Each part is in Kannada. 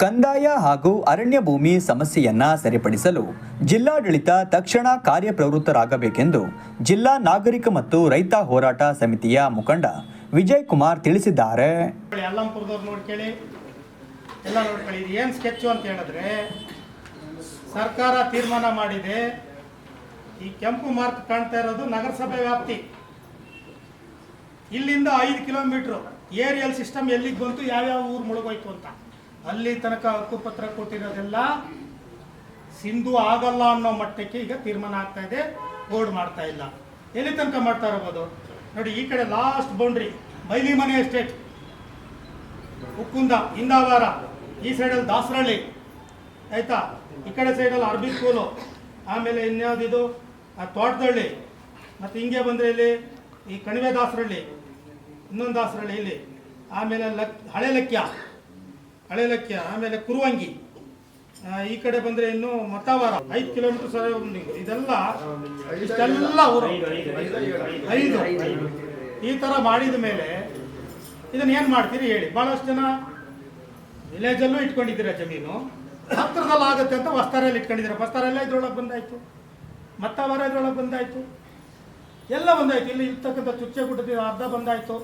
ಕಂದಾಯ ಹಾಗೂ ಅರಣ್ಯ ಭೂಮಿ ಸಮಸ್ಯೆಯನ್ನ ಸರಿಪಡಿಸಲು ಜಿಲ್ಲಾಡಳಿತ ತಕ್ಷಣ ಕಾರ್ಯಪ್ರವೃತ್ತರಾಗಬೇಕೆಂದು ಜಿಲ್ಲಾ ನಾಗರಿಕ ಮತ್ತು ರೈತ ಹೋರಾಟ ಸಮಿತಿಯ ಮುಖಂಡ ವಿಜಯ್ ಕುಮಾರ್ ತಿಳಿಸಿದ್ದಾರೆ. ಸರ್ಕಾರ ತೀರ್ಮಾನ ಮಾಡಿದೆ. ಈ ಕೆಂಪು ಮಾರ್ಕ್ ಕಾಣ್ತಾ ಇರೋದು ನಗರಸಭೆ ವ್ಯಾಪ್ತಿ. ಇಲ್ಲಿಂದ ಐದು ಕಿಲೋಮೀಟರ್ ಏರಿಯಲ್ ಸಿಸ್ಟಮ್ ಎಲ್ಲಿಗೆ ಬಂತು, ಯಾವ್ಯಾವ ಊರು ಮುಳುಗೋಯ್ತು ಅಂತ. ಅಲ್ಲಿ ತನಕ ಹಕ್ಕುಪತ್ರ ಕೊಟ್ಟಿರೋದೆಲ್ಲ ಸಿಂಧು ಆಗಲ್ಲ ಅನ್ನೋ ಮಟ್ಟಕ್ಕೆ ಈಗ ತೀರ್ಮಾನ ಆಗ್ತಾ ಇದೆ ಬೋರ್ಡ್ ಮಾಡ್ತಾ ಇಲ್ಲ. ಎಲ್ಲಿ ತನಕ ಮಾಡ್ತಾ ಇರ್ಬೋದು? ನೋಡಿ, ಈ ಕಡೆ ಲಾಸ್ಟ್ ಬೌಂಡ್ರಿ ಮೈಲಿ ಮನೆ ಎಸ್ಟೇಟ್ ಉಕ್ಕುಂದ, ಇಂದಾವಾರ, ಈ ಸೈಡಲ್ಲಿ ದಾಸರಳ್ಳಿ. ಆಯ್ತಾ? ಈ ಕಡೆ ಸೈಡಲ್ಲಿ ಅರ್ಬಿ ಸ್ಕೂಲು ಆಮೇಲೆ ಇನ್ಯಾವುದಿದು? ತೋಟದಳ್ಳಿ. ಮತ್ತು ಹಿಂಗೆ ಬಂದರೆ ಇಲ್ಲಿ ಈ ಕಣಿವೆ ದಾಸರಳ್ಳಿ, ಇನ್ನೊಂದು ದಾಸರಳ್ಳಿ ಇಲ್ಲಿ. ಆಮೇಲೆ ಲಕ್, ಹಳೆ ಲಕ್ಯ. ಹಳೆ ಲಕ್ಯ ಆಮೇಲೆ ಕುರುವಂಗಿ. ಈ ಕಡೆ ಬಂದ್ರೆ ಇನ್ನು ಮತವಾರ, ಐದು ಕಿಲೋಮೀಟರ್ ಸರಿ ಇದೆಲ್ಲ ಇಷ್ಟೆಲ್ಲ ಊರು. ಐದು. ಈ ಥರ ಮಾಡಿದ ಮೇಲೆ ಇದನ್ನ ಏನು ಮಾಡ್ತೀರಿ ಹೇಳಿ. ಭಾಳಷ್ಟು ಜನ ವಿಲೇಜಲ್ಲೂ ಇಟ್ಕೊಂಡಿದ್ದೀರಾ ಜಮೀನು. ಹತ್ರದಲ್ಲಿ ಆಗುತ್ತೆ ಅಂತ ವಸ್ತಾರಲ್ಲಿ ಇಟ್ಕೊಂಡಿದ್ದೀರಾ. ವಸ್ತಾರೆಲ್ಲ ಇದ್ರೊಳಗೆ ಬಂದಾಯ್ತು. ಮತ್ತವಾರ ಇದ್ರೊಳಗೆ ಬಂದಾಯ್ತು. ಎಲ್ಲ ಬಂದಾಯ್ತು. ಇಲ್ಲಿ ಇರ್ತಕ್ಕಂಥ ಚುಚ್ಚೆ ಗುಡ್ಡದ ಅರ್ಧ ಬಂದಾಯ್ತು.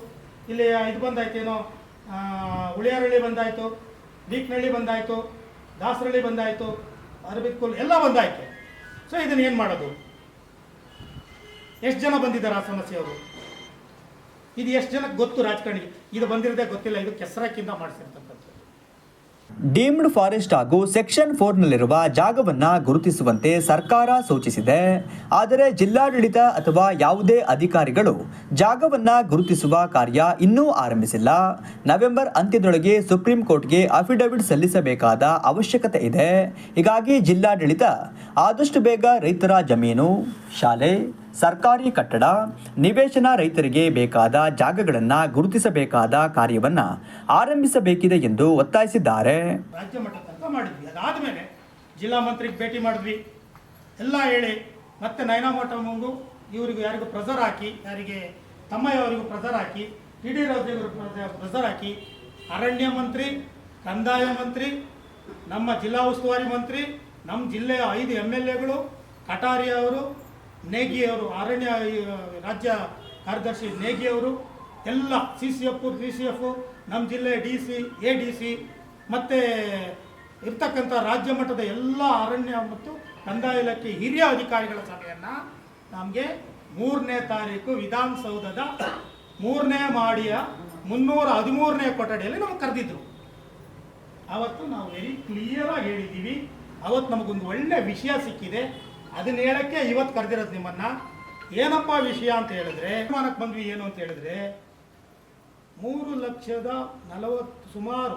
ಇಲ್ಲಿ ಇದು ಬಂದಾಯ್ತು, ಏನೋ ಹುಳಿಯಾರಳ್ಳಿ ಬಂದಾಯ್ತು. ಬೀಕ್ನಳ್ಳಿ ಬಂದಾಯಿತು ದಾಸರಳ್ಳಿ ಬಂದಾಯ್ತು ಅರಬಿತ್ಕುಲ್ ಎಲ್ಲ ಬಂದಾಯಿತು. ಸೊ ಇದನ್ನ ಏನು ಮಾಡೋದು? ಎಷ್ಟು ಜನ ಬಂದಿದ್ದಾರೆ ಆ ಸಮಸ್ಯೆಯವರು? ಇದು ಎಷ್ಟು ಜನಕ್ಕೆ ಗೊತ್ತು ರಾಜಕಾರಣಿಗೆ? ಇದು ಬಂದಿರದೆ ಗೊತ್ತಿಲ್ಲ, ಇದು ಕೆಸರಕ್ಕಿಂತ ಮಾಡಿಸಿರ್ತಕ್ಕಂಥದ್ದು ಡೀಮ್ಡ್ ಫಾರೆಸ್ಟ್ ಹಾಗೂ ಸೆಕ್ಷನ್ ಫೋರ್ನಲ್ಲಿರುವ ಜಾಗವನ್ನ ಗುರುತಿಸುವಂತೆ ಸರ್ಕಾರ ಸೂಚಿಸಿದೆ. ಆದರೆ ಜಿಲ್ಲಾಡಳಿತ ಅಥವಾ ಯಾವುದೇ ಅಧಿಕಾರಿಗಳು ಜಾಗವನ್ನ ಗುರುತಿಸುವ ಕಾರ್ಯ ಇನ್ನೂ ಆರಂಭಿಸಿಲ್ಲ. ನವೆಂಬರ್ ಅಂತ್ಯದೊಳಗೆ ಸುಪ್ರೀಂ ಕೋರ್ಟ್ಗೆ ಅಫಿಡವಿಟ್ ಸಲ್ಲಿಸಬೇಕಾದ ಅವಶ್ಯಕತೆ ಇದೆ. ಹೀಗಾಗಿ ಜಿಲ್ಲಾಡಳಿತ ಆದಷ್ಟು ಬೇಗ ರೈತರ ಜಮೀನು, ಶಾಲೆ ಸರ್ಕಾರಿ ಕಟ್ಟಡ, ನಿವೇಶನ ರೈತರಿಗೆ ಬೇಕಾದ ಜಾಗಗಳನ್ನು ಗುರುತಿಸಬೇಕಾದ ಕಾರ್ಯವನ್ನು ಆರಂಭಿಸಬೇಕಿದೆ ಎಂದು ಒತ್ತಾಯಿಸಿದ್ದಾರೆ. ರಾಜ್ಯ ಮಟ್ಟ ಮಾಡಿದ್ವಿ. ಅದಾದಮೇಲೆ ಜಿಲ್ಲಾ ಮಂತ್ರಿಗೆ ಭೇಟಿ ಮಾಡಿದ್ವಿ. ಎಲ್ಲ ಹೇಳಿ ಮತ್ತೆ ಮಠ ಮುಂಗು ಇವರಿಗೂ ಯಾರಿಗೂ ಪ್ರೆಸರ್ ಹಾಕಿ, ಯಾರಿಗೆ ತಮ್ಮಯ್ಯವರಿಗೂ ಪ್ರೆಸರ್ ಹಾಕಿ ಟಿ ಡಿ ಪ್ರೆಸರ್ ಹಾಕಿ ಅರಣ್ಯ ಮಂತ್ರಿ, ಕಂದಾಯ ಮಂತ್ರಿ, ನಮ್ಮ ಜಿಲ್ಲಾ ಉಸ್ತುವಾರಿ ಮಂತ್ರಿ, ನಮ್ಮ ಜಿಲ್ಲೆಯ ಐದು ಎಂ ಎಲ್ ಎಗಳು ಕಟಾರಿ ನೇಗಿ ಅವರು ಅರಣ್ಯ ರಾಜ್ಯ ಕಾರ್ಯದರ್ಶಿ ನೇಗಿ ಅವರು, ಎಲ್ಲ C C F P C F ನಮ್ಮ ಜಿಲ್ಲೆ D C A D C ಮತ್ತು ಇರ್ತಕ್ಕಂಥ ರಾಜ್ಯ ಮಟ್ಟದ ಎಲ್ಲ ಅರಣ್ಯ ಮತ್ತು ಕಂದಾಯ ಇಲಾಖೆ ಹಿರಿಯ ಅಧಿಕಾರಿಗಳ ಸಭೆಯನ್ನು ನಮಗೆ ಮೂರನೇ ತಾರೀಕು ವಿಧಾನಸೌಧದ ಮೂರನೇ ಮಾಡಿಯ ಮುನ್ನೂರ ಹದಿಮೂರನೇ ಕೊಠಡಿಯಲ್ಲಿ ನಮಗೆ ಕರೆದಿದ್ರು. ಆವತ್ತು ನಾವು ವೆರಿ ಕ್ಲಿಯರಾಗಿ ಹೇಳಿದ್ದೀವಿ. ಅವತ್ತು ನಮಗೊಂದು ಒಳ್ಳೆ ವಿಷಯ ಸಿಕ್ಕಿದೆ. ಅದನ್ನ ಹೇಳಕ್ಕೆ ಇವತ್ತು ಕರೆದಿರೋದು ನಿಮ್ಮನ್ನ. ಏನಪ್ಪ ವಿಷಯ ಅಂತ ಹೇಳಿದ್ರೆ ತೀರ್ಮಾನಕ್ಕೆ ಬಂದ್ವಿ ಏನು ಅಂತ ಹೇಳಿದ್ರೆ, ಮೂರು ಲಕ್ಷದ ನಲವತ್ತು, ಸುಮಾರು,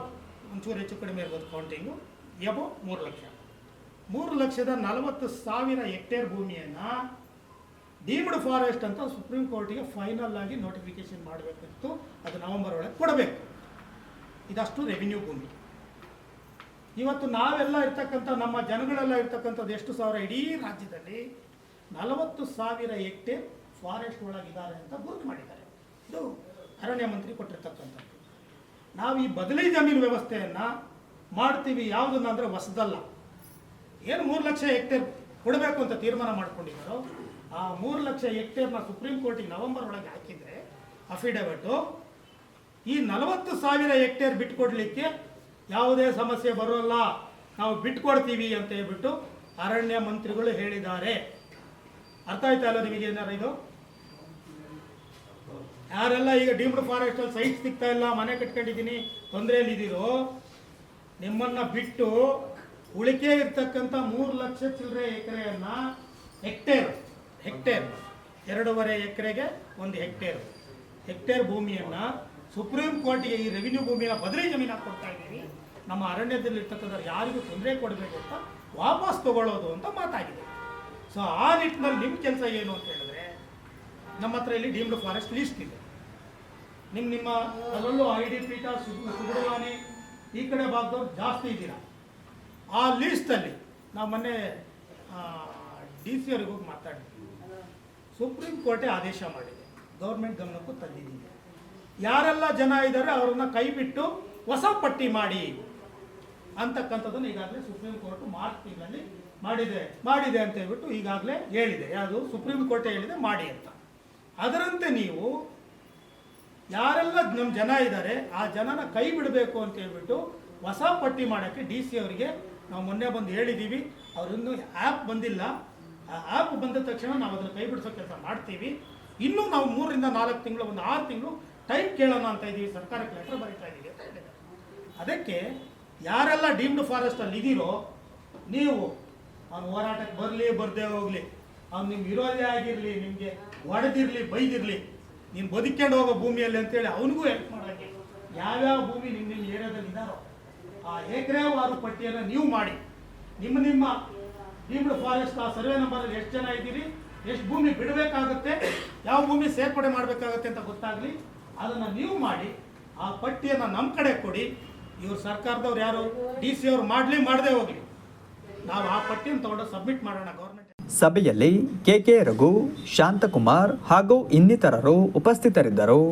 ಒಂಚೂರು ಹೆಚ್ಚು ಕಡಿಮೆ ಇರ್ಬೋದು ಕೌಂಟಿಂಗು ಎಬೋ, ಮೂರು ಲಕ್ಷ. ಮೂರು ಲಕ್ಷದ ನಲವತ್ತು ಸಾವಿರ ಹೆಕ್ಟೇರ್ ಭೂಮಿಯನ್ನು ಡೀಮ್ಡ್ ಫಾರೆಸ್ಟ್ ಅಂತ ಸುಪ್ರೀಂ ಕೋರ್ಟಿಗೆ ಫೈನಲ್ ಆಗಿ ನೋಟಿಫಿಕೇಶನ್ ಮಾಡಬೇಕಿತ್ತು. ಅದು ನವೆಂಬರ್ ಒಳಗೆ ಕೊಡಬೇಕು. ಇದಷ್ಟು ರೆವಿನ್ಯೂ ಭೂಮಿ. ಇವತ್ತು ನಾವೆಲ್ಲ ಇರ್ತಕ್ಕಂಥ, ನಮ್ಮ ಜನಗಳೆಲ್ಲ ಇರ್ತಕ್ಕಂಥದ್ದು ಎಷ್ಟು ಸಾವಿರ? ಇಡೀ ರಾಜ್ಯದಲ್ಲಿ ನಲವತ್ತು ಸಾವಿರ ಹೆಕ್ಟೇರ್ ಫಾರೆಸ್ಟ್ ಒಳಗಿದ್ದಾರೆ ಅಂತ ಗುರುತು ಮಾಡಿದ್ದಾರೆ. ಇದು ಅರಣ್ಯ ಮಂತ್ರಿ ಕೊಟ್ಟಿರ್ತಕ್ಕಂಥದ್ದು. ನಾವು ಈ ಬದಲಿ ಜಮೀನು ವ್ಯವಸ್ಥೆಯನ್ನು ಮಾಡ್ತೀವಿ ಯಾವುದನ್ನ ಅಂದರೆ ಹೊಸದಲ್ಲ. ಏನು ಮೂರು ಲಕ್ಷ ಹೆಕ್ಟೇರ್ ಕೊಡಬೇಕು ಅಂತ ತೀರ್ಮಾನ ಮಾಡ್ಕೊಂಡಿದ್ದಾರೋ, ಆ ಮೂರು ಲಕ್ಷ ಹೆಕ್ಟೇರ್ನ ಸುಪ್ರೀಂ ಕೋರ್ಟಿಗೆ ನವೆಂಬರ್ ಒಳಗೆ ಹಾಕಿದರೆ ಅಫಿಡವಿಟು ಈ ನಲವತ್ತು ಸಾವಿರ ಹೆಕ್ಟೇರ್ ಬಿಟ್ಕೊಡ್ಲಿಕ್ಕೆ ಯಾವುದೇ ಸಮಸ್ಯೆ ಬರೋಲ್ಲ, ನಾವು ಬಿಟ್ಕೊಡ್ತೀವಿ ಅಂತ ಹೇಳ್ಬಿಟ್ಟು ಅರಣ್ಯ ಮಂತ್ರಿಗಳು ಹೇಳಿದ್ದಾರೆ. ಅರ್ಥ ಆಯ್ತಾ ಅಲ್ಲ ನಿಮಗೆ ಏನಾರ ಇದು? ಯಾರೆಲ್ಲ ಈಗ ಡೀಮ್ಡ್ ಫಾರೆಸ್ಟ್ ಅಲ್ಲಿ ಸೈಟ್ ಸಿಗ್ತಾ ಇಲ್ಲ, ಮನೆ ಕಟ್ಕೊಂಡಿದ್ದೀನಿ, ತೊಂದರೆಯಲ್ಲಿ ಇದ್ದೀರೋ ನಿಮ್ಮನ್ನ ಬಿಟ್ಟು ಉಳಿಕೆ ಇರ್ತಕ್ಕಂಥ ಮೂರು ಲಕ್ಷ ಚಿಲ್ಲರೆ ಎಕರೆಯನ್ನ ಹೆಕ್ಟೇರ್ ಹೆಕ್ಟೇರ್ ಎರಡೂವರೆ ಎಕರೆಗೆ ಒಂದು ಹೆಕ್ಟೇರ್ ಹೆಕ್ಟೇರ್ ಭೂಮಿಯನ್ನ ಸುಪ್ರೀಂ ಕೋರ್ಟ್ಗೆ ಈ ರೆವಿನ್ಯೂ ಭೂಮಿನ ಬದಲಿ ಜಮೀನಾಗಿ ಕೊಡ್ತಾ ಇದ್ದೀವಿ. ನಮ್ಮ ಅರಣ್ಯದಲ್ಲಿ ಇರ್ತಕ್ಕಂಥ ಯಾರಿಗೂ ತೊಂದರೆ ಕೊಡಬೇಕು ಅಂತ ವಾಪಸ್ ತಗೊಳ್ಳೋದು ಅಂತ ಮಾತಾಗಿದೆ. ಸೊ ಆ ನಿಟ್ಟಿನಲ್ಲಿ ನಿಮ್ಮ ಕೆಲಸ ಏನು ಅಂತ ಹೇಳಿದ್ರೆ, ನಮ್ಮ ಹತ್ರ ಇಲ್ಲಿ ಡೀಮ್ಡ್ ಫಾರೆಸ್ಟ್ ಲೀಸ್ಟ್ ಇದೆ. ನಿಮ್ಮ ನಿಮ್ಮ ಅದರಲ್ಲೂ ಐ ಡಿ ಪೀಠ ಸುಬ್ರವಾನಿ ಈ ಕಡೆ ಭಾಗದವ್ರು ಜಾಸ್ತಿ ಇದ್ದೀರಾ? ಆ ಲೀಸ್ಟಲ್ಲಿ ನಾವು ಮೊನ್ನೆ ಡಿ ಸಿ ಅವ್ರಿಗೆ ಹೋಗಿ ಮಾತಾಡಿದ್ವಿ. ಸುಪ್ರೀಂ ಕೋರ್ಟೇ ಆದೇಶ ಮಾಡಿದೆ. ಗೌರ್ಮೆಂಟ್ ಗಮನಕ್ಕೂ ತಂದಿದ್ದೀವಿ ಯಾರೆಲ್ಲ ಜನ ಇದ್ದಾರೆ ಅವರನ್ನು ಕೈ ಬಿಟ್ಟು ಹೊಸ ಪಟ್ಟಿ ಮಾಡಿ ಅಂತಕ್ಕಂಥದ್ದನ್ನು ಈಗಾಗಲೇ ಸುಪ್ರೀಂ ಕೋರ್ಟ್ ಮಾರ್ಚ್ ತಿಂಗಳಲ್ಲಿ ಮಾಡಿದೆ ಮಾಡಿದೆ ಅಂತ ಹೇಳ್ಬಿಟ್ಟು ಈಗಾಗಲೇ ಹೇಳಿದೆ. ಯಾವುದು? ಸುಪ್ರೀಂ ಕೋರ್ಟ್ ಹೇಳಿದೆ, ಮಾಡಿ ಅಂತ. ಅದರಂತೆ ನೀವು ಯಾರೆಲ್ಲ ನಮ್ಮ ಜನ ಇದ್ದಾರೆ, ಆ ಜನನ ಕೈ ಬಿಡಬೇಕು ಅಂತ ಹೇಳ್ಬಿಟ್ಟು ಹೊಸ ಪಟ್ಟಿ ಮಾಡೋಕ್ಕೆ ಡಿ ಸಿ ಅವರಿಗೆ ನಾವು ಮೊನ್ನೆ ಬಂದು ಹೇಳಿದ್ದೀವಿ ಅವರಿನ್ನೂ ಆ್ಯಪ್ ಬಂದಿಲ್ಲ. ಆ ಆ್ಯಪ್ ಬಂದ ತಕ್ಷಣ ನಾವು ಅದನ್ನು ಕೈ ಬಿಡಿಸೋ ಕೆಲಸ ಮಾಡ್ತೀವಿ. ಇನ್ನೂ ನಾವು ಮೂರರಿಂದ ನಾಲ್ಕು ತಿಂಗಳು, ಒಂದು ಆರು ತಿಂಗಳು ಟೈಮ್ ಕೇಳೋಣ ಅಂತ ಇದ್ದೀವಿ ಸರ್ಕಾರಕ್ಕೆ ಲೆಟರ್ ಬರೀತಾ ಇದ್ದೀವಿ ಅಂತ ಅದಕ್ಕೆ ಯಾರೆಲ್ಲ ಡೀಮ್ಡ್ ಫಾರೆಸ್ಟಲ್ಲಿ ಇದ್ದೀರೋ ನೀವು ಅವ್ನು ಹೋರಾಟಕ್ಕೆ ಬರಲಿ, ಬರದೇ ಹೋಗಲಿ. ಅವ್ನು ನಿಮ್ಗೆ ವಿರೋಧಿ ಆಗಿರಲಿ, ನಿಮಗೆ ಹೊಡೆದಿರಲಿ, ಬೈದಿರಲಿ, ನೀನು ಬದುಕೊಂಡು ಹೋಗೋ ಭೂಮಿಯಲ್ಲಿ ಅಂತೇಳಿ ಅವನಿಗೂ ಹೆಲ್ಪ್ ಮಾಡೋಕ್ಕೆ ಯಾವ್ಯಾವ ಭೂಮಿ ನಿಮ್ಮ ನಿಮ್ಮ ಏರಿಯಾದಲ್ಲಿ ಇದ್ದಾರೋ ಆ ಎಕರೆವಾರು ಪಟ್ಟಿಯನ್ನು ನೀವು ಮಾಡಿ. ನಿಮ್ಮ ನಿಮ್ಮ ಡೀಮ್ಡ್ ಫಾರೆಸ್ಟ್ ಆ ಸರ್ವೆ ನಂಬರಲ್ಲಿ ಎಷ್ಟು ಜನ ಇದ್ದೀರಿ, ಎಷ್ಟು ಭೂಮಿ ಬಿಡಬೇಕಾಗುತ್ತೆ, ಯಾವ ಭೂಮಿ ಸೇರ್ಪಡೆ ಮಾಡಬೇಕಾಗುತ್ತೆ ಅಂತ ಗೊತ್ತಾಗಲಿ. ಅದನ್ನು ನೀವು ಮಾಡಿ, ಆ ಪಟ್ಟಿಯನ್ನು ನಮ್ಮ ಕಡೆ ಕೊಡಿ. ಇವ್ರು ಸರ್ಕಾರದವ್ರು ಯಾರು? ಡಿ ಸಿ ಅವ್ರು ಮಾಡಲಿ, ಮಾಡದೆ ಹೋಗಲಿ. ನಾವು ಆ ಪಟ್ಟಿಯನ್ನು ತಗೊಂಡು ಸಬ್ಮಿಟ್ ಮಾಡೋಣ ಗೌರ್ಮೆಂಟ್ ಸಭೆಯಲ್ಲಿ ಕೆ ಕೆ ರಘು, ಶಾಂತಕುಮಾರ್ ಹಾಗೂ ಇನ್ನಿತರರು ಉಪಸ್ಥಿತರಿದ್ದರು.